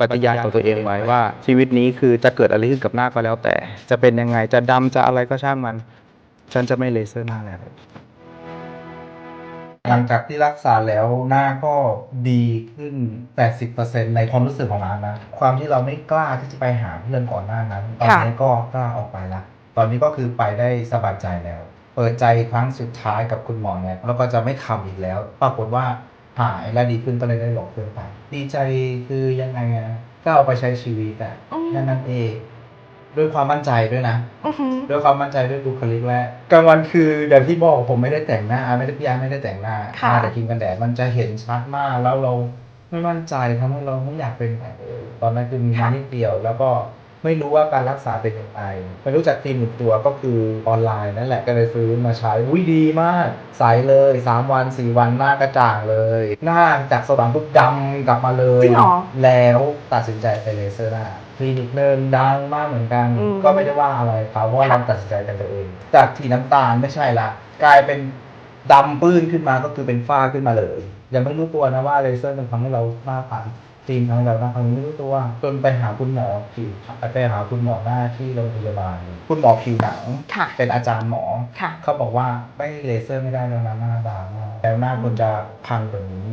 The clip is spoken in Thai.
ปฏิญาณของตัวเองไว้ว่า ชีวิตนี้คือจะเกิดอะไรขึ้นกับหน้าก็แล้วแต่ จะเป็นยังไงจะดำจะอะไรก็ช่างมัน ฉันจะไม่เลเซอร์หน้าแล้วหลังจากที่รักษาแล้วหน้าก็ดีขึ้น 80%ในความรู้สึกของร้านนะ ความที่เราไม่กล้าที่จะไปหาเพื่อนก่อนหน้านั้น ตอนนี้ก็กล้าออกไปละ ตอนนี้ก็คือไปได้สบายใจแล้ว เปิดใจครั้งสุดท้ายกับคุณหมอเนี่ยแล้วก็จะไม่ทำอีกแล้ว ปรากฏว่า หายและดีขึ้นก็เลยได้หลบเพื่อนไป ดีใจคือยังไงอะก็เอาไปใช้ชีวิตอะอืม แค่นั้นเองด้วยความมั่นใจด้วยนะ อือหือด้วยความมั่นใจด้วยบุคลิกและกลางวันคืออย่างที่บอกผมไม่ได้แต่งหน้าไม่ได้พี่อาร์ไม่ได้แต่งหน้าค่ะทาแต่ครีมกันแดดมันจะเห็นชัดมากแล้วเราไม่มั่นใจทำให้เราไม่อยากเป็นแบบเออตอนนั้นคือมีมานิดเดียว แล้วก็ ไม่รู้ว่าการรักษาเป็นยังไงไม่รู้จักครีมหนึ่งตัวก็คือออนไลน์นั่นแหละก็เลยซื้อมาใช้อุ้ยดีมาก ใสเลยสามวันสี่วันหน้ากระจ่างเลย หน้าจากสว่างปุ๊บดำกลับมาเลยจริงเหรอ แล้วตัดสินใจไปเลเซอร์หน้าคลินิกเนินดังมากเหมือนกัน อืม ก็ไม่ได้ว่าอะไรเขาเพราะว่าเราตัดสินใจกันตัวเอง จากสีน้ำตาลไม่ใช่ละกลายเป็นดำปื้นขึ้นมาก็คือเป็นฝ้าขึ้นมาเลยยังไม่รู้ตัวนะว่าเลเซอร์มันทำให้เราหน้าพัน จริงทำให้เราหน้าพันไม่รู้ตัวจนไปหาคุณหมอผิวไปหาคุณหมอหน้าที่โรงพยาบาล คุณหมอผิวหนังค่ะเป็นอาจารย์หมอค่ะเขาบอกว่าไม่เลเซอร์ไม่ได้แล้วนะหน้าบางมากแล้วหน้าคุณจะพังกว่านี้